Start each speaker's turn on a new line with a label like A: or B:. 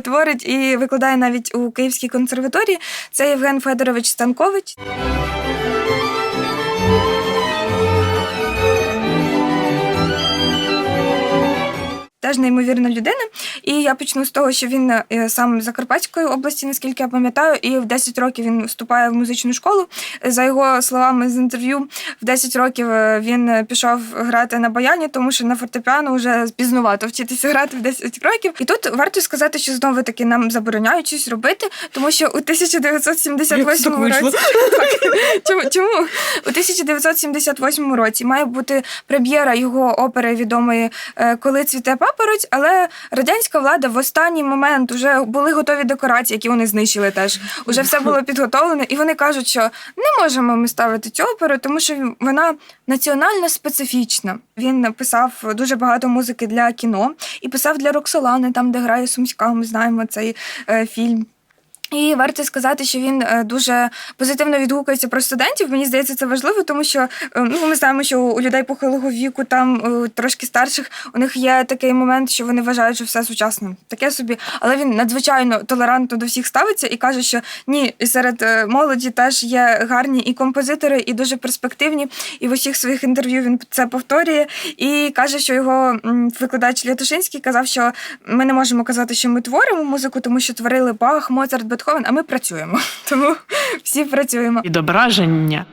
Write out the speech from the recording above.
A: Творить і викладає навіть у Київській консерваторії. Це Євген Федорович Станкович. Теж неймовірна людина. І я почну з того, що він е, сам з Закарпатської області, наскільки я пам'ятаю, і в 10 років він вступає в музичну школу. За його словами з інтерв'ю, в 10 років е, він пішов грати на баяні, тому що на фортепіано вже пізнувато вчитися грати в 10 років. І тут варто сказати, що знову таки нам забороняють щось робити, тому що у 1978 році. Чому чому у 1978 році має бути прем'єра його опери відомої е, Коли цвіте папороть, але радянська влада в останній момент вже були готові декорації, які вони знищили теж. Уже все було підготовлено, і вони кажуть, що не можемо ми ставити цю оперу, тому що вона національно специфічна. Він написав дуже багато музики для кіно і писав для Роксолани, там де грає Сумська. Ми знаємо цей е, фільм. І варто сказати, що він е, дуже позитивно відгукується про студентів. Мені здається, це важливо, тому що е, ну ми знаємо, що у людей похилого віку, там е, трошки старших, у них є такий момент, що вони вважають, що все сучасне, таке собі. Але він надзвичайно толерантно до всіх ставиться і каже, що ні, серед молоді теж є гарні і композитори, і дуже перспективні. І в усіх своїх інтерв'ю він це повторює. І каже, що його викладач Лятушинський казав, що ми не можемо казати, що ми творимо музику, тому що творили Бах, Моцарт, Бетховен, а ми працюємо. Тому всі працюємо.
B: Відображення.